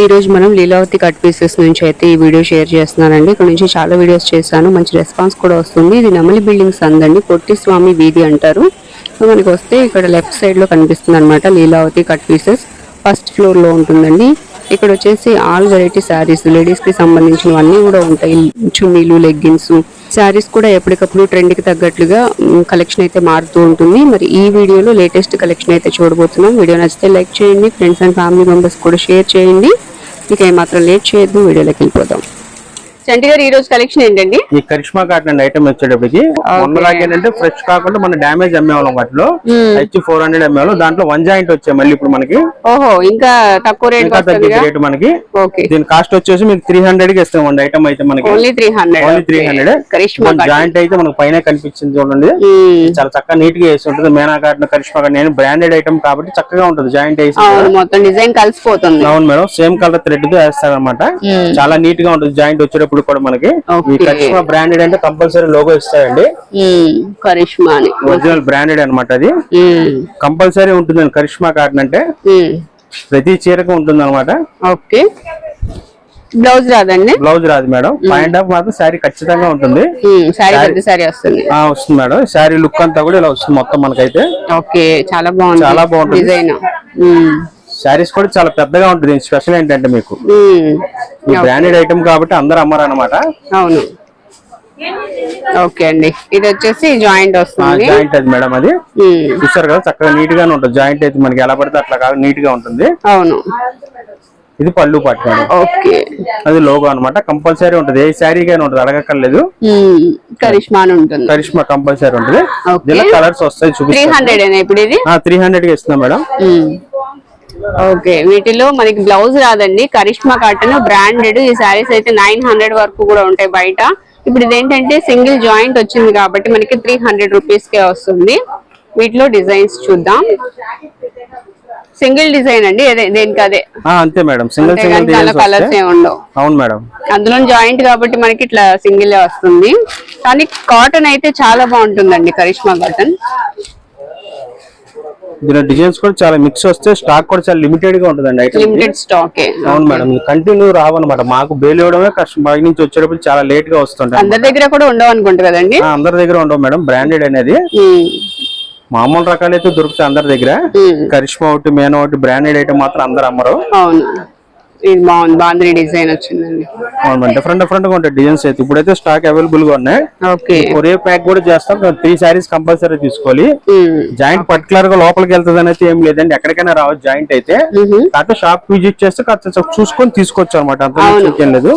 ఈ రోజు మనం లీలావతి కట్ పీసెస్ నుంచి అయితే ఈ వీడియో షేర్ చేస్తున్నానండి. ఇక్కడ నుంచి చాలా వీడియోస్ చేశాను. మంచి రెస్పాన్స్ కూడా వస్తుంది. ఇది నమలి బిల్డింగ్స్ అందండి. పొట్టి స్వామి వీధి అంటారు. మనకి వస్తే ఇక్కడ లెఫ్ట్ సైడ్లో కనిపిస్తుంది అనమాట లీలావతి కట్ పీసెస్. ఫస్ట్ ఫ్లోర్లో ఉంటుందండి. ఇక్కడ వచ్చేసి ఆల్ వెరైటీ శారీస్ లేడీస్కి సంబంధించినవన్నీ కూడా ఉంటాయి. చున్నీలు లెగ్గిన్స్ శారీస్ కూడా ఎప్పటికప్పుడు ట్రెండ్కి తగ్గట్లుగా కలెక్షన్ అయితే మారుతూ ఉంటుంది. మరి ఈ వీడియోలో లేటెస్ట్ కలెక్షన్ అయితే చూడబోతున్నాం. వీడియో నచ్చితే లైక్ చేయండి. ఫ్రెండ్స్ అండ్ ఫ్యామిలీ మెంబర్స్ కూడా షేర్ చేయండి. ఇక ఏమాత్రం లేట్ చేయొద్దు. వీడియోలోకి వెళ్ళిపోదాం. గారు ఈ రోజు కలెక్షన్ ఏంటండి? ఈ కరిష్మా కాటన్ అండి ఐటమ్ వచ్చేటప్పటికి మొన్నలాగా ఏంటంటే ఫ్రెష్ కాకుండా మన డామేజ్ అమ్మేవాళ్ళం వాటిలో. హెచ్ ఫోర్ హండ్రెడ్ అమ్మేవాళ్ళం. దాంట్లో వన్ జాయింట్ వచ్చాయి మళ్ళీ ఇప్పుడు మనకి. ఓహో ఇంకా తక్కువ రేట్ ఇంకా తగ్గింది రేట్ మనకి. దీని కాస్ట్ వచ్చేసి మీకు త్రీ హండ్రెడ్కి ఇస్తామండి ఐటమ్ అయితే మనకి. Only three hundred only three hundred Karishma joint అయితే మనకు పైన కనిపించింది చూడండి. చాలా చక్కగా నీట్గా వేసి ఉంటుంది. మేనా కాటన్ కరిష్మా నేను బ్రాండెడ్ ఐటమ్ కాబట్టి చక్కగా ఉంటుంది జాయింట్ వేసి మొత్తం డిజైన్ కలిసిపోతుంది. అవును మేడం. సేమ్ కలర్ థ్రెడ్తో వేస్తారనమాట చాలా నీట్గా ఉంటుంది. జాయింట్ వచ్చేటప్పుడు కూడా మనకి. కరిష్మా బ్రాండెడ్ అంటే కంపల్సరీ లోగో ఇస్తారండి. మ్మ్. కరిష్మా అని. ఒరిజినల్ బ్రాండెడ్ అన్నమాట అది. కంపల్సరీ ఉంటుంది కరిష్మా కాటన్ అంటే. ప్రతి చీరకు ఉంటుంది అనమాట ఓకే బ్లౌజ్ రాదండి? బ్లౌజ్ రాదు మేడం. పాయింట్ ఆఫ్ మాత్రం శారీ ఖచ్చితంగా ఉంటుంది. వస్తుంది. వస్తుంది మేడం. శారీ లుక్ అంతా కూడా ఇలా వస్తుంది మొత్తం మనకైతే. ఓకే చాలా బాగుంది. చాలా బాగుంటుంది. డిజైన్ శారీస్ కూడా చాలా పెద్దగా ఉంటుంది. స్పెషల్ ఏంటంటే మీకు? బ్రాండెడ్ ఐటమ్ కాబట్టి అందరు అమ్మరు అనమాట అవును. ఓకే అండి. ఇది వచ్చేసి జాయింట్ వస్తుంది. జాయింట్ అది మేడం అది. చూస్తారు కదా చక్కగా నీట్ గానే ఉంటుంది. జాయింట్ అయితే మనకి ఎలా పడితే అట్లా కాదు నీట్గా ఉంటుంది. అవును. ఇది పళ్ళు పట్టు మేడం. ఓకే అది లోగో అన్నమాట. కంపల్సరీ ఉంటుంది. ఏ శారీకైనా ఉంటుంది అడగక్కర్లేదు. కరిష్మా అని ఉంటుంది. కరిష్మా కంపల్సరీ ఉంటుంది. దీనిలో కలర్స్ వస్తాయి త్రీ చూపిస్తాను హండ్రెడ్ అయినా ఇప్పుడు ఇది? త్రీ హండ్రెడ్కి ఇస్తున్నాం మేడం. ఓకే వీటిలో మనకి బ్లౌజ్ రాదండి. Karishma cotton branded. ఈ సారీస్ అయితే నైన్ హండ్రెడ్ వరకు కూడా ఉంటాయి బయట. ఇప్పుడు ఇదేంటంటే సింగిల్ జాయింట్ వచ్చింది కాబట్టి మనకి త్రీ హండ్రెడ్ రూపీస్ కే వస్తుంది. వీటిలో డిజైన్స్ చూద్దాం. సింగిల్ డిజైన్ అండి అదే దేనికి అదే? అంతే మేడం. సింగిల్ సింగిల్ కలర్స్ ఉండవు. అవును మేడం. అందులో జాయింట్ కాబట్టి మనకి ఇట్లా సింగిల్ వస్తుంది. కానీ కాటన్ అయితే చాలా బాగుంటుందండి కరిష్మా కాటన్. దీని డిజైన్స్ కూడా చాలా మిక్స్ వస్తే స్టాక్ కూడా చాలా లిమిటెడ్గా ఉంటుందండి ఐటమ్ లిమిటెడ్ స్టాకే అవును మేడం కంటిన్యూ రావన్నమాట. మాకు బేలు ఇవ్వడమే కష్టం. బయట నుంచి వచ్చేటప్పుడు చాలా లేట్గా వస్తుంటాయి అందరి దగ్గర కూడా ఉండవు అనుకుంటా కదండి? అందరి దగ్గర ఉండవు మేడం. బ్రాండెడ్ అనేది. మామూలు రకాలు అయితే దొరుకుతాయి అందరి దగ్గర. కరిష్మా ఒకటి మేన ఒకటి బ్రాండెడ్ ఐటమ్ మాత్రం అందరు అమ్మరు. ఇది బాగుంది. బాంద్రీ డిజైన్ వచ్చిందండి. అవును డిఫరెంట్ డిఫరెంట్గా ఉంటాయి డిజైన్స్ అయితే. ఇప్పుడైతే స్టాక్ అవైలబుల్గా ఉన్నాయి. ఓకే. కొరియర్ ప్యాక్ కూడా చేస్తాం. త్రీ సారీస్ కంపల్సరీ తీసుకోవాలి. జాయింట్ పర్టికులర్గా లోపలికి వెళ్తుంది అయితే ఏం లేదండి. ఎక్కడికైనా రావచ్చు జాయింట్ అయితే. కాకపోతే షాప్ విజిట్ చేస్తే కాస్త చూసుకొని తీసుకోవచ్చు అనమాట అంత లేదు.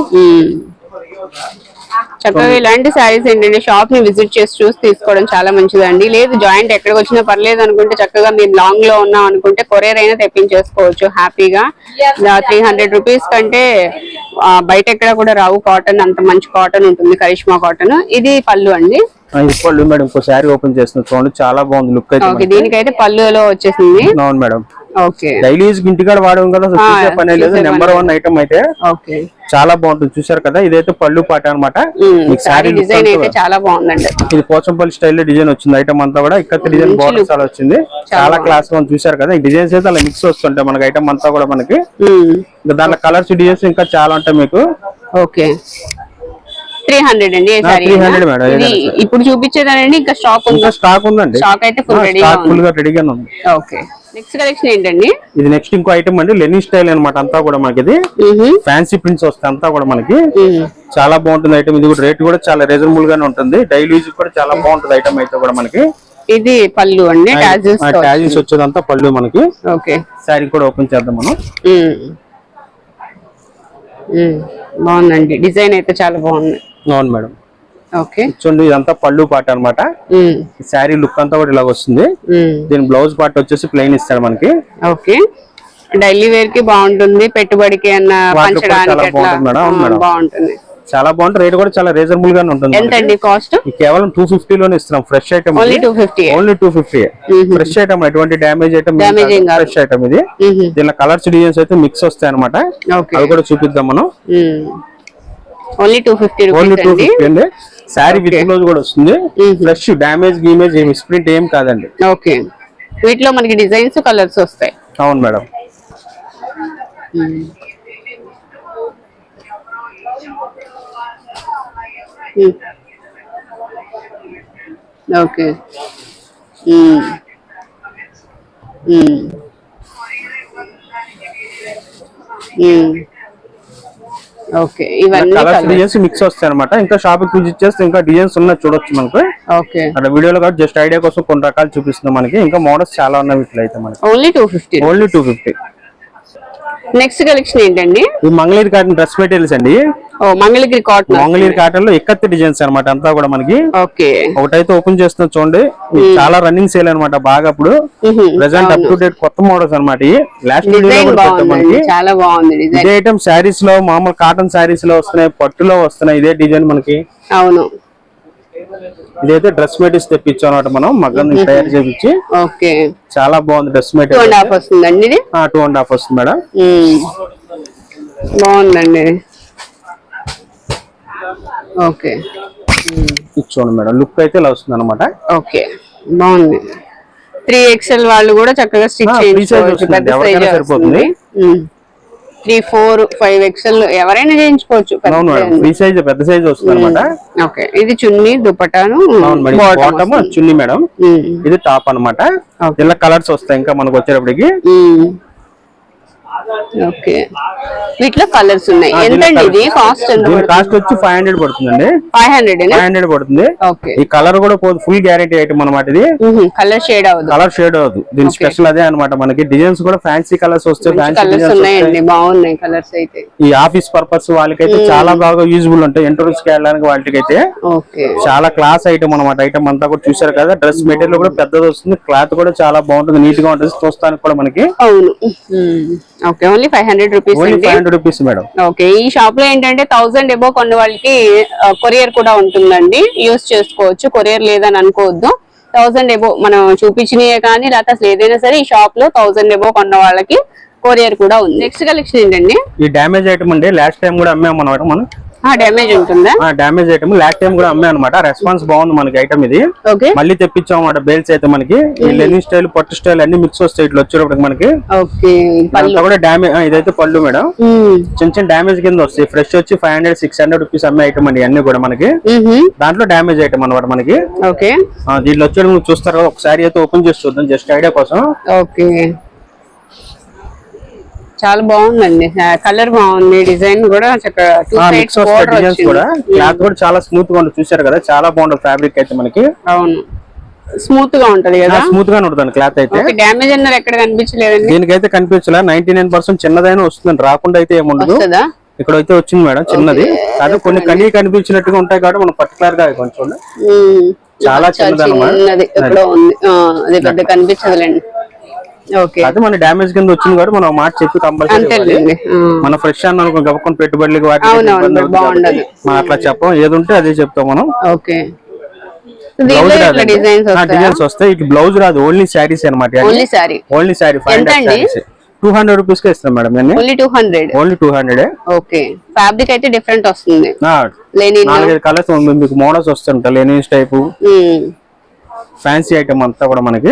చక్కగా ఇలాంటి శారీస్ ఏంటంటే షాప్ని విజిట్ చేసి చూసి తీసుకోవడం చాలా మంచిదండి. లేదు జాయింట్ ఎక్కడికి వచ్చినా పర్లేదు అనుకుంటే చక్కగా మేము లాంగ్లో ఉన్నాం అనుకుంటే కొరియర్ అయినా తెప్పించేసుకోవచ్చు హ్యాపీగా. త్రీ హండ్రెడ్ రూపీస్ కంటే బయట ఎక్కడ కూడా రావు కాటన్ అంత మంచి కాటన్ ఉంటుంది కరిష్మా కాటన్. ఇది పళ్ళు అండి. ఇప్పుడు మేడం ఇంకో శారీ ఓపెన్ చేస్తున్నా చూడండి చాలా బాగుంది లుక్ అయితే దీనికైతే పళ్ళులో వచ్చేసింది. అవును మేడం. డైలీ యూజ్ ఇంటికాడ వాడడం కదా చూసే పనే లేదు. నెంబర్ వన్ ఐటమ్ అయితే ఓకే. చాలా బాగుంటుంది. చూసారు కదా ఇదైతే పళ్ళు పాట అనమాట డిజైన్ అయితే చాలా బాగుందండి. ఇది పోచంపల్లి స్టైల్ డిజైన్ వచ్చింది. ఐటమ్ అంతా కూడా ఇక్కడ డిజైన్ బార్డర్ చాలా వచ్చింది. చాలా క్లాస్గా. చూసారు కదా ఈ డిజైన్స్ అయితే అలా మిక్స్ వస్తుంటాయి మనకి. ఐటమ్ అంతా కూడా మనకి. దాంట్లో కలర్స్ డిజైన్స్ ఇంకా చాలా ఉంటాయి మీకు. ఓకే. త్రీ హండ్రెడ్ అండి ఏ సారీ 300 మేడం, ఇది ఏదైనా ఇప్పుడు చూపించేదానండి ఇంకా స్టాక్ ఉంది? స్టాక్ ఉందండి. స్టాక్ అయితే ఫుల్ రెడీగా ఉంది. ఓకే. నెక్స్ట్ కలెక్షన్ ఏంటండి? ఇది నెక్స్ట్ ఇంకో ఐటమ్ అండి లెనిన్ స్టైల్ అన్నమాట అంతా కూడా మనకి. ఫ్యాన్సీ ప్రింట్స్ వస్తాయి అంతా కూడా మనకి. చాలా బాగుంటుంది ఐటమ్ ఇది కూడా రేట్ కూడా చాలా రీజనబుల్ గానే ఉంటుంది. డైలీ యూజ్ కూడా చాలా బాగుంటుంది ఐటమ్ అయితే కూడా మనకి. ఇది పళ్ళు అండి ట్యాజిల్స్ వచ్చేదంతా పళ్ళు మనకి. ఓకే. శారీ కూడా ఓపెన్ చేద్దాం మనం. బాగుందండి. డిజైన్ అయితే చాలా బాగుంది. అవును మేడం. చూడండి ఇదంతా పళ్ళు పాట అన్నమాట. మ్మ్. శారీ లుక్ అంతా కూడా ఇలా వస్తుంది. దీని బ్లౌజ్ పార్ట్ వచ్చేసి ప్లెయిన్ ఇస్తాడు మనకి. ఓకే. డైలీ వేర్కి బాగుంటుంది పెట్టుబడికి అన్న బాగుంటుంది చాలా బాగుంటుంది. రేట్ కూడా చాలా రీజనబుల్ గానే ఉంటుంది ఎంత అండి కాస్ట్? కేవలం టూ ఫిఫ్టీ లోనే ఇస్తున్నాం. Fresh item only two fifty only two fifty fresh item ఎటువంటి డ్యామేజ్ ఐటమ్. ఫ్రెష్ ఐటమ్ ఇది. దీనిలో కలర్స్ డిజైన్స్ అయితే మిక్స్ వస్తాయి అనమాట ఓకే. అవి కూడా చూపిద్దాం మనం. Only two fifty only two fifty అండి. శారీ విత్ బ్లౌజ్ కూడా వస్తుంది. ఫ్రెష్ డామేజ్ గీమేజ్ ఏమి స్ప్రింట్ ఏం కాదండి. ఓకే వీటిలో మనకి డిజైన్స్ కలర్స్ వస్తాయి. అవును మేడం. ఓకే ఓకే ఇవన్నీ కలర్స్. డిజైన్స్ మిక్స్ వస్తాయి అనమాట ఇంకా షాప్ విజిట్ చేస్తే ఇంకా డిజైన్స్ ఉన్నాయి చూడొచ్చు మనకు. ఓకే. అక్కడ వీడియోలో కూడా జస్ట్ ఐడియా కోసం కొన్ని రకాలు చూపిస్తుంది మనకి. ఇంకా మోడల్స్ చాలా ఉన్నాయి వీటిలో అయితే మనకి. Only two fifty only two fifty next collection ఏంటండి? ఈ మంగళగిరి కాటన్ డ్రెస్ మెటీరియల్స్ అండి. ఓ మంగళగిరి కాటన్ మంగళగిరి కాటన్లో ఎక్కత్తి డిజైన్స్ అన్నమాట అంతా కూడా మనకి. ఓకే. ఒకటైతే ఓపెన్ చేస్తున్నా చూడండి. ఇది చాలా రన్నింగ్ సేల్ అన్నమాట బాగా అప్పుడు. ప్రెసెంట్ అప్ టు డేట్ కొత్త మోడల్స్ అన్నమాట లాస్ట్ చాలా బాగుంది ఇదే ఐటమ్ శారీస్లో మామూలు కాటన్ శారీస్లో వస్తున్నాయి పట్టులో వస్తున్నాయి ఇదే డిజైన్ మనకి. అవును. ఇదైతే డ్రెస్ మెటీరియల్స్ తెప్పించాం అనమాట మనం. మగ్గం తయారు చేపించి. ఓకే. చాలా బాగుంది డ్రెస్ అండ్ మెటీరియల్ హాఫ్ వస్తుందండి ఇది? టూ అండ్ హాఫ్ వస్తుంది మేడం. బాగుందండి. ఓకే. చూడండి మేడం. లుక్ అయితే ఇలా వస్తుంది అనమాట ఓకే. బాగుంది. త్రీ ఎక్స్ఎల్ వాళ్ళు కూడా చక్కగా స్టిచ్ సరిపోతుంది. త్రీ ఫోర్ ఫైవ్ ఎక్స్ఎల్ ఎవరైనా చేయించుకోవచ్చు. ఫ్రీ సైజ్ పెద్ద సైజ్ వస్తుంది అనమాట ఓకే. ఇది చున్నీ దుపటాను బాటమ్ చున్నీ మేడం. ఇది టాప్ అన్నమాట. ఇలా కలర్స్ వస్తాయి ఇంకా మనకు వచ్చేటప్పటికి. ఓకే. వీటిలో కలర్స్ ఉన్నాయి. ఎంతండి ఇది? కాస్ట్ కాస్ట్ వచ్చి ఫైవ్ హండ్రెడ్ పడుతుందండి. ఫైవ్ హండ్రెడ్ ఫైవ్ హండ్రెడ్ పడుతుంది. ఈ కలర్ కూడా పోదు ఫుల్ గ్యారెంటీ ఐటమ్ అనమాట ఇది. కలర్ షేడ్ అవ్వదు. కలర్ షేడ్ అవ్వదు. దీని స్పెషల్ అదే అన్నమాట మనకి. డిజైన్స్ కూడా ఫ్యాన్సీ కలర్స్ వస్తాయి ఫ్యాన్సీ కలర్స్ ఉన్నాయండి. బాగున్నాయి కలర్స్ అయితే. ఈ ఆఫీస్ పర్పస్ వాళ్ళకైతే చాలా బాగా యూజ్ఫుల్ ఉంటాయి. ఇంటర్వ్యూస్కి వెళ్ళడానికి వాళ్ళకైతే. చాలా క్లాస్ ఐటమ్ అనమాట ఐటమ్ అంతా కూడా చూసారు కదా. డ్రెస్ మెటీరియల్ కూడా పెద్దది వస్తుంది. క్లాత్ కూడా చాలా బాగుంటుంది. నీట్గా ఉంటుంది. చూస్తానికి కూడా మనకి. అవును. Okay only five hundred rupees five hundred rupees madam okay ఈ షాప్లో ఏంటంటే థౌసండ్ ఎబో కొన్న వాళ్ళకి కొరియర్ కూడా ఉంటుందండి. యూస్ చేసుకోవచ్చు కొరియర్ లేదని అనుకోవద్దు. థౌసండ్ ఎబో మనం చూపించినయే కానీ లేకపోతే అసలు ఏదైనా సరే ఈ షాప్లో థౌసండ్ ఎబో కొన్న వాళ్ళకి కొరియర్ కూడా ఉంది. నెక్స్ట్ కలెక్షన్ ఏంటండి? ఈ డ్యామేజ్ ఐటమ్ అండి లాస్ట్ టైం కూడా అమ్మాం అనమాట మనం. డ్యామేజ్ ఉంటుందా? ఆ డ్యామేజ్ ఐటమ్ లాస్ట్ టైం కూడా అమ్మాం అనమాట రెస్పాన్స్ బాగుంది మనకి ఐటమ్ ఇది. మళ్ళీ తెప్పించాం అన్నమాట బేల్స్ అయితే మనకి. ఈ లెనిన్ స్టైల్ పట్టు స్టైల్ అన్ని మిక్స్ వస్తాయి ఇట్లా వచ్చేటప్పటికి మనకి. కూడా డ్యామేజ్ ఇదైతే పళ్ళు మేడం. మ్మ్. చిన్న చిన్న డ్యామేజ్ కింద వస్తాయి. ఫ్రెష్ వచ్చి five hundred six hundred rupees అమ్మే ఐటమ్ అండి అన్ని కూడా మనకి. మ్మ్హమ్. దాంట్లో డ్యామేజ్ ఐటమ్ అనమాట మనకి. దీంట్లో మీరు చూస్తారు ఒకసారి అయితే ఓపెన్ చేసి చూద్దాం జస్ట్ ఐడియా కోసం. ఓకే చాలా బాగుందండి. కలర్ బాగుంది డిజైన్ కూడా క్లాత్ కూడా. చాలా స్మూత్గా ఉంటుంది. చూసారు కదా చాలా బాగుంటుంది ఫ్యాబ్రిక్ అయితే మనకి. అవును. స్మూత్గా ఉంటది కదా? స్మూత్ గానే ఉంటుంది క్లాత్ అయితే. ఓకే డ్యామేజ్ అన్నారు ఎక్కడ కనిపించలేదండి? దీనికైతే కనిపించలే. నైన్టీ నైన్ పర్సెంట్ చిన్నదైనా వస్తుంది రాకుండా అయితే ఏముండదు ఇక్కడ అయితే వచ్చింది మేడం చిన్నది. కానీ కొన్ని కనీ కనిపించినట్టుగా ఉంటాయి కాబట్టి మనం పర్టికులర్గా కొంచెం. చాలా చిన్నది అన్నమాట. అది పెద్ద కనిపించదులేండి. ఓకే. అది మన డ్యామేజ్ కింద వచ్చింది కాబట్టి మనం మాట చెప్పి కంపల్సరీ. మన ఫ్రెష్ అన్న గబుకొని పెట్టుబడులకి మనం అట్లా చెప్పం. ఏది ఉంటే అదే చెప్తాం మనం. ఓకే. డిజైన్స్ వస్తాయా? ఇటు బ్లౌజ్ రాదు ఓన్లీ శారీస్ అనమాట only sari only sari two hundred రూపీస్కి ఇస్తాం మేడం నేను only two hundred only two hundred okay. Fabric అయితే డిఫరెంట్ వస్తుంది. నాలుగైదు కలర్స్ మీకు మోడల్స్ వస్తుంటాయి లెనిన్స్ టైపు. ఫ్యాన్సీ ఐటమ్ అంతా కూడా మనకి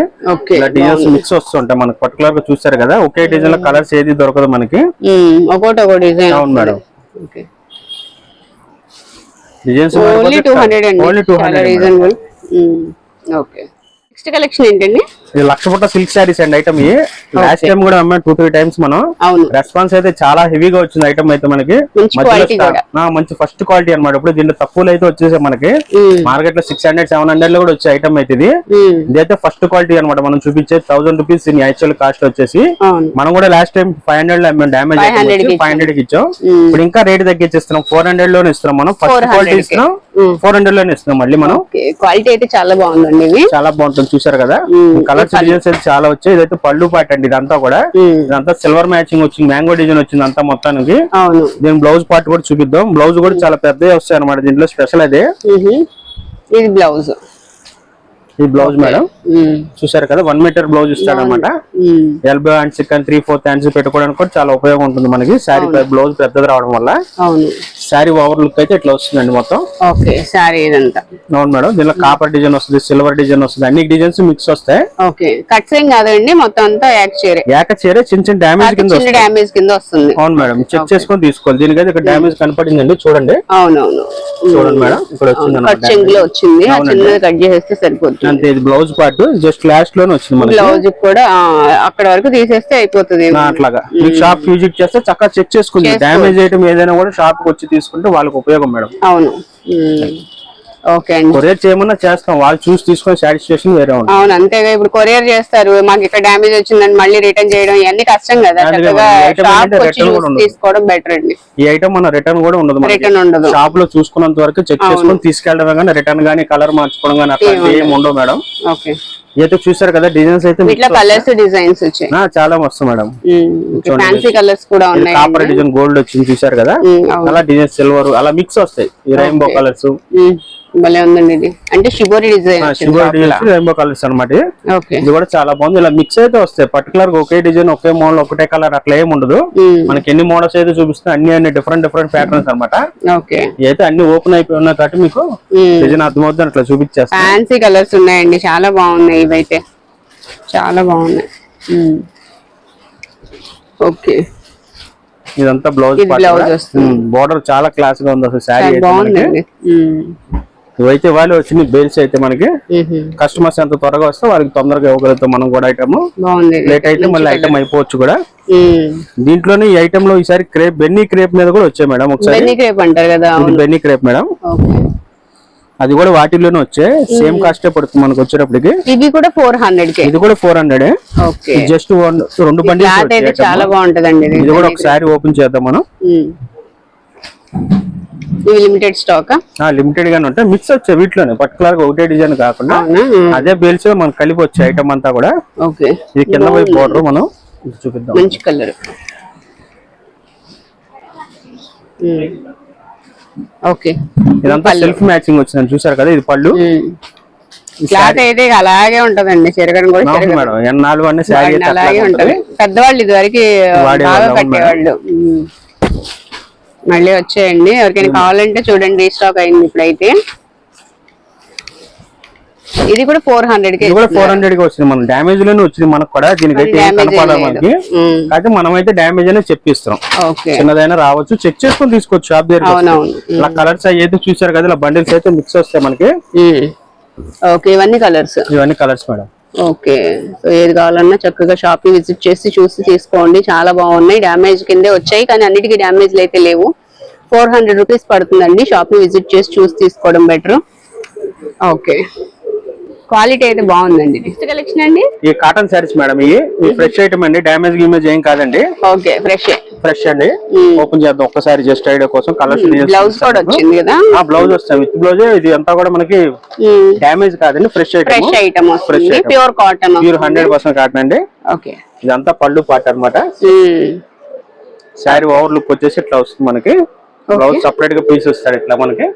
ఇలా డిజైన్స్ మిక్స్ వస్తుంటాయి. మనకి పర్టికులర్గా చూసారు కదా ఒకే డిజైన్లో కలర్స్ ఏది దొరకదు మనకి. మ్మ్. ఒకటి ఒక డిజైన్ అవును madam. Okay designs only two hundred అండి. Only two hundred okay next collection ఏంటండి? ఇది లక్ష పుట్ట సిల్క్ శారీస్ అండి ఐటమ్ లాస్ట్ టైం కూడా అమ్మాయి టూ త్రీ టైమ్స్ మనం. రెస్పాన్స్ అయితే చాలా హెవీగా వచ్చింది ఐటమ్ అయితే మనకి. మంచి ఫస్ట్ క్వాలిటీ అన్నమాట. ఇప్పుడు దీంట్లో తక్కువలో అయితే వచ్చేసాయి మనకి. మార్కెట్లో సిక్స్ హండ్రెడ్ సెవెన్ హండ్రెడ్లో కూడా వచ్చే ఐటమ్ అయితే ఇది. మ్మ్. ఇదైతే ఫస్ట్ క్వాలిటీ అన్నమాట. మనం చూపించే థౌసండ్ రూపీస్ దీని యాక్చువల్ కాస్ట్ వచ్చేసి. మనం కూడా లాస్ట్ టైం ఫైవ్ హండ్రెడ్లో అమ్మాం డామేజ్ 500 కి ఫైవ్ హండ్రెడ్కి ఇచ్చాం. మ్మ్. ఇప్పుడు ఇంకా రేట్ తగ్గించేస్తున్నాం. ఫోర్ హండ్రెడ్లోనే ఇస్తున్నాం మనం. First 400 quality. ఇస్తున్నాం. ఫోర్ హండ్రెడ్లోనే ఇస్తున్నాం మళ్ళీ మనం. క్వాలిటీ అయితే చాలా బాగుందండి ఇది. చాలా బాగుంటుంది. చూసారు కదా? మ్మ్. కలర్స్ డిజైన్స్ అయితే చాలా వచ్చాయి. ఇదైతే పళ్ళు పాట అండి ఇదంతా కూడా. ఇదంతా సిల్వర్ మ్యాచింగ్ వచ్చింది. మ్యాంగో డిజైన్ వచ్చింది అంతా మొత్తానికి. దీని బ్లౌజ్ పార్ట్ కూడా చూపిద్దాం. బ్లౌజ్ కూడా చాలా పెద్దవి వస్తాయి అనమాట దీంట్లో స్పెషల్ అదే. ఇది బ్లౌజ్ ఈ బ్లౌజ్ మేడం? చూసారు కదా వన్ మీటర్ బ్లౌజ్ ఇస్తాడు అనమాట ఉమ్, ఎల్బో హ్యాండ్స్ చికెన్ త్రీ ఫోర్త్ హ్యాండ్స్ పెట్టుకోవడానికి కూడా చాలా ఉపయోగం ఉంటుంది మనకి. శారీ బ్లౌజ్ పెద్దది రావడం వల్ల. శారీ ఓవర్ లుక్ అయితే ఇట్లా వస్తుందండి మొత్తం. ఓకే శారీ ఇదంతా. అవును మేడం దీనిలో కాపర్ డిజైన్ వస్తుంది సిల్వర్ డిజైన్ వస్తుంది అన్ని డిజైన్స్ మిక్స్ వస్తాయి. ఓకే కట్స్ ఏం కాదండి మొత్తం అంతా యాక్ చీరే. ఏక చీర చిన్న చిన్న డ్యామేజ్ కింద చిన్న కింద వస్తుంది. అవును మేడం చెక్ చేసుకొని తీసుకోవాలి. దీనికైతే ఇక్కడ డ్యామేజ్ కనపడిందండి చూడండి. అవునవును. చూడండి మేడం ఇక్కడ వచ్చింది. కట్ వచ్చింది చేసేస్తే సరిపోతుంది అంతే ఇది బ్లౌజ్ పార్ట్. జస్ట్ లాస్ట్లోనే వచ్చింది మనకి. బ్లౌజ్ కూడా అక్కడ వరకు తీసేస్తే అయిపోతుంది. అట్లాగా. మీకు షాప్ విజిట్ చేస్తే చక్కగా చెక్ చేసుకుంది. డ్యామేజ్ ఐటమ్ ఏదైనా కూడా షాప్కి వచ్చి తీసుకుంటే వాళ్ళకి ఉపయోగం మేడం. అవును. ఓకే అండి. కొరియర్ చేయమన్నా చేస్తాం. వాళ్ళు చూసి తీసుకొని సాటిస్ఫాక్షన్ వేరే ఉంటుంది. అవును అంతేగా. ఇప్పుడు కొరియర్ చేస్తారు. మాకు ఇక్కడ డ్యామేజ్ వచ్చిందని మళ్ళీ రిటర్న్ చేయడం ఇవన్నీ కష్టం కదా. చక్కగా షాప్ వచ్చి. తీసుకోవడం బెటర్ అండి. ఈ ఐటమ్ మన రిటర్న్ కూడా ఉండదు రిటర్న్ ఉండదు. షాప్లో చూసుకున్నంత వరకు చెక్ చేసుకొని తీసుకెళ్ళడమే కానీ రిటర్న్ గానీ కలర్ మార్చుకోవడం కానీ అట్లా ఏం ఉండవు మేడం. ఓకే. అయితే చూసారు కదా డిజైన్స్ అయితే వీటిలో కలర్స్ డిజైన్స్ వచ్చాయి. ఆ, చాలా మస్తు మేడం. ఫ్యాన్సీ కలర్స్ కూడా ఉన్నాయి కాపర్ డిజైన్ గోల్డ్ వచ్చింది చూసారు కదా? అలా డిజైన్ సిల్వర్ అలా మిక్స్ వస్తాయి. రెయిన్బో కలర్స్ భలే ఉందండి ఇది. అంటే shibori design silver designs rainbow colours అన్నమాట ఓకే. ఇది కూడా చాలా బాగుంది. ఇలా మిక్స్ అయితే వస్తాయి. పర్టికులర్గా ఒకే డిజైన్ ఒకే మోడల్ ఒకటే కలర్ అట్లా ఏం ఉండదు. మనకి ఎన్ని మోడల్స్ అయితే చూపిస్తే అన్ని అన్ని డిఫరెంట్ డిఫరెంట్ ప్యాటర్న్స్ అన్నమాట. ఓకే. అయితే అన్ని ఓపెన్ అయిపోయి ఉన్నాయి కాబట్టి మీకు డిజైన్ అర్థమవుతుంది అట్లా చూపించేస్తాను ఫ్యాన్సీ కలర్స్ ఉన్నాయండి. చాలా బాగున్నాయి. ఇవైతే. చాలా బాగున్నాయి. ఓకే. ఇదంతా బ్లౌజ్ బ్లౌజ్ బోర్డర్ చాలా క్లాస్గా ఉంది అసలు శారీ. బాగుందండి. ఇవైతే వాళ్ళు వచ్చిన బేల్స్ అయితే మనకి కస్టమర్స్ ఎంత త్వరగా వస్తే వాళ్ళకి తొందరగా ఇవ్వగలుగుతాం మనం కూడా ఐటమ్. లేట్ అయితే మళ్ళీ ఐటమ్ అయిపోవచ్చు కూడా. దీంట్లోనే ఈ ఐటమ్లో ఈసారి క్రేప్ బెన్నీ క్రేప్ మీద కూడా వచ్చాయి మేడం ఒకసారి. బెన్నీ క్రేప్ అంటారు కదా ఇది బెన్నీ క్రేప్ మేడం. అది కూడా వాటిల్లోనే వచ్చాయి సేమ్ కాస్టే పడుతుంది మనకు వచ్చేటప్పటికి. ఇది కూడా ఫోర్ హండ్రెడ్ కే ఇది కూడా ఫోర్ హండ్రెడ్. జస్ట్ రెండు బండి చాలా బాగుంటదండి ఇది కూడా ఒక శారీ ఓపెన్ చేద్దాం మనం. Limited stock? లిమిటెడ్ గానే ఉంటాయి. మిక్స్ వచ్చాయి వీటిలోనే. పర్టికులర్గా ఒకటే డిజైన్ కాకుండా అదే బేల్స్ మనకు కలిపి వచ్చాయి ఐటమ్ అంతా కూడా. ఓకే. ఇది కింద వైపు బోర్డర్ మనం చూపిద్దాం. మంచి కలర్. ఓకే. ఇదంతా సెల్ఫ్ మ్యాచింగ్ వచ్చిందని చూసారు కదా ఇది పళ్ళు? క్లాత్ అయితే అలాగే ఉంటదండి. చిరగడం కూడా. మేడం. ఎన్నాళ్ళు శారీ అలాగే ఉంటది. పెద్దవాళ్ళు ఇది వరకు బాగా కట్టేవాళ్ళు. మళ్ళీ వచ్చేయండి. ఎవరికైనా కావాలంటే చూడండి రీస్టాక్ అయింది ఇప్పుడైతే. ఇది కూడా ఫోర్ హండ్రెడ్కి కూడా ఫోర్ హండ్రెడ్కి వచ్చింది. మనం డ్యామేజ్లోనే వచ్చింది మనకు కూడా. దీనికైతే కనపడాలి మనకి. అయితే మనం అయితే డ్యామేజ్ అనేది చెప్పిస్తాం ఓకే. చిన్నదైనా రావచ్చు. చెక్ చేసుకొని తీసుకోవచ్చు షాప్ దగ్గర ఇలా కలర్స్ అయితే చూసారు కదా ఇలా బండిల్స్ అయితే మిక్స్ వస్తాయి మనకి. ఓకే ఇవన్నీ కలర్స్ ఇవన్నీ కలర్స్ మేడం ఓకే. సో ఏది కావాలన్నా చక్కగా షాప్ని విజిట్ చేసి చూసి తీసుకోండి. చాలా బాగున్నాయి. డ్యామేజ్ కిందే వచ్చాయి కానీ అన్నిటికీ డ్యామేజ్లు అయితే లేవు. ఫోర్ హండ్రెడ్ రూపీస్ పడుతుందండి. షాప్ని విజిట్ చేసి చూసి తీసుకోవడం బెటర్ ఓకే. క్వాలిటీ అయితే బాగుందండి. నెక్స్ట్ కలెక్షన్ అండి? ఈ కాటన్ శారీస్ మేడం ఇవి. ఫ్రెష్ ఐటమ్ అండి. డ్యామేజ్ గిమేజ్ ఏం కాదండి. ఓకే ఫ్రెష్ ఫ్రెష్ అండి. ఓపెన్ చేద్దాం ఒక్కసారి జస్ట్ ఐడియా కోసం. కలర్స్ బ్లౌజ్ కూడా వచ్చింది కదా? ఆ బ్లౌజ్ వస్తాయి. విత్ బ్లౌజ్ ఇది అంతా కూడా మనకి డ్యామేజ్ కాదండి ఫ్రెష్ ఐటమ్ ఫ్రెష్ ఐటమ్ వస్తుంది. item. Pure cotton pure hundred percent cotton అండి. ఓకే. ఇదంతా పళ్ళు పాట అన్నమాట. శారీ ఓవర్ లుక్ వచ్చేసి ఇట్లా వస్తుంది మనకి. బ్లౌజ్ సపరేట్గా పీస్ వస్తాడు ఇట్లా మనకి.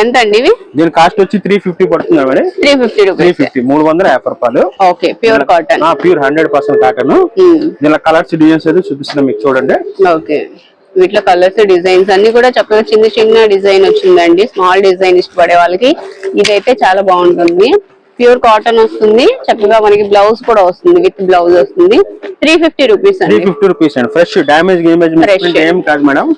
ఎంత అండి ఇవి? దీని కాస్ట్ వచ్చి త్రీ ఫిఫ్టీ పడుతుంది madam three fifty three fifty మూడు వందల యాభై రూపాయలు. Okay pure cotton pure hundred percent cotton దీనిలో కలర్స్ డిజైన్స్ అయితే చూపిస్తున్నా మీకు చూడండి. ఓకే వీటిలో కలర్స్ డిజైన్స్ అన్ని కూడా చక్కగా చిన్న చిన్న డిజైన్ వచ్చిందండి. స్మాల్ డిజైన్ ఇష్టపడే వాళ్ళకి ఇదైతే చాలా బాగుంటుంది. ప్యూర్ కాటన్ వస్తుంది. చక్కగా మనకి బ్లౌజ్ కూడా వస్తుంది. విత్ బ్లౌజ్ వస్తుంది. త్రీ ఫిఫ్టీ రూపీస్ త్రీ అండి ఫిఫ్టీ రూపీస్ అండి. Fresh Fresh. ఏం కాదు మేడం.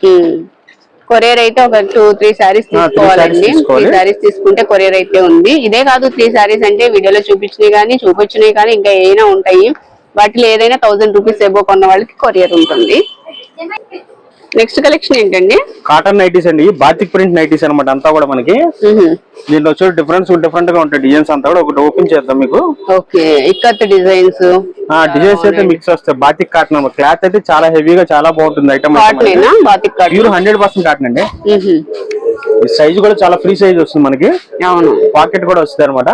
కొరియర్ అయితే ఒక టూ త్రీ శారీస్ three తీసుకోవాలండి. త్రీ శారీస్ తీసుకుంటే కొరియర్ అయితే ఉంది. ఇదే కాదు త్రీ శారీస్ అంటే వీడియోలో చూపించినవి కానీ చూపించినవి కానీ ఇంకా ఏమైనా ఉంటాయి. వాటిలో ఏదైనా థౌసండ్ రూపీస్ ఎబో కొన్న వాళ్ళకి కొరియర్ ఉంటుంది. నెక్స్ట్ కలెక్షన్ ఏంటండి? కాటన్ నైటీస్ అండి బాతిక్ ప్రింట్ నైటీస్ అనమాట అంతా కూడా మనకి. దీంట్లో వచ్చి డిఫరెన్స్ డిఫరెంట్గా ఉంటాయి డిజైన్స్ అంతా కూడా. ఒకటి ఓపెన్ చేద్దాం మీకు. Okay ikat designs. ఆ డిజైన్స్ అయితే మిక్స్ వస్తాయి. బాతిక్ కాటన్ క్లాత్ అయితే చాలా హెవీగా చాలా బాగుంటుంది item pure hundred percent cotton అండి. ఈ సైజ్ కూడా చాలా ఫ్రీ సైజ్ వస్తుంది మనకి. అవును. పాకెట్ కూడా వస్తుంది అనమాట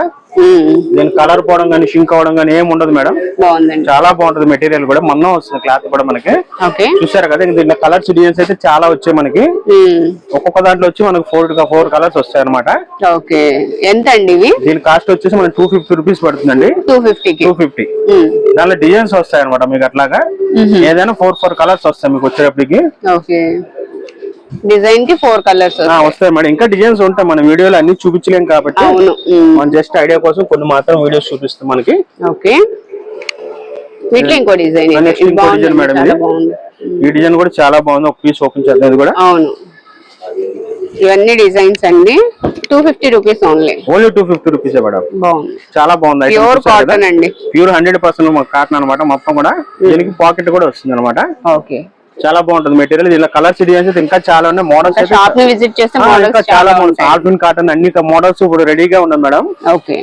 దీని కలర్ పోవడం కానీ షింక్ అవడం కానీ ఏం ఉండదు మేడం. బాగుందండి. చాలా బాగుంటది మెటీరియల్ కూడా. మొన్న వస్తుంది క్లాత్ కూడా మనకి. ఓకే. చూసారు కదా దీంట్లో కలర్స్ డిజైన్స్ అయితే చాలా వచ్చాయి మనకి. ఒక్కొక్క దాంట్లో వచ్చి మనకి ఫోర్ ఫోర్ కలర్స్ వస్తాయి అనమాట ఓకే. ఎంత అండి ఇవి? దీని కాస్ట్ వచ్చేసి మనకి టూ ఫిఫ్టీ రూపీస్ పడుతుందండి. టూ ఫిఫ్టీకి టూ ఫిఫ్టీ దాంట్లో డిజైన్స్ వస్తాయి అనమాట మీకు అట్లాగా. ఏదైనా ఫోర్ ఫోర్ కలర్స్ వస్తాయి మీకు వచ్చేటప్పటికి. ఓకే. డిజైన్కి ఫోర్ కలర్స్ వస్తాయి మేడం. ఇంకా డిజైన్స్ ఉంటాయి మన వీడియోలో అన్ని చూపించలేం కాబట్టి మనం జస్ట్ ఐడియా కోసం కొన్ని మాత్రం వీడియోస్ చూపిస్తాం మనకి. ఓకే. వీటిలో ఇంకో డిజైన్ ఇంకో design మేడం ఈ డిజైన్ కూడా చాలా బాగుంది. ఒక పీస్ ఓపెన్ చేద్దాం ఇది కూడా. అవును. ఇవన్నీ డిజైన్స్ అండి. Two fifty rupees only only two fifty rupees madam. బాగుంది. చాలా బాగుంది ప్యూర్ కాటన్ అండి. ప్యూర్ హండ్రెడ్ పర్సెంట్ కాటన్ అనమాట మొత్తం కూడా దీనికి పాకెట్ కూడా వస్తుంది అనమాట ఓకే. చాలా బాగుంటుంది మెటీరియల్. దీనిలో కలర్స్ డిజైన్స్ అయితే ఇంకా చాలా ఉన్నాయి. మోడల్స్ షాప్ని విజిట్ చేస్తే మోడల్స్ చాలా మోడల్స్ ఆల్పిన్ కాటన్ అన్ని మోడల్స్ ఇప్పుడు రెడీగా ఉన్నాయి మేడం ఓకే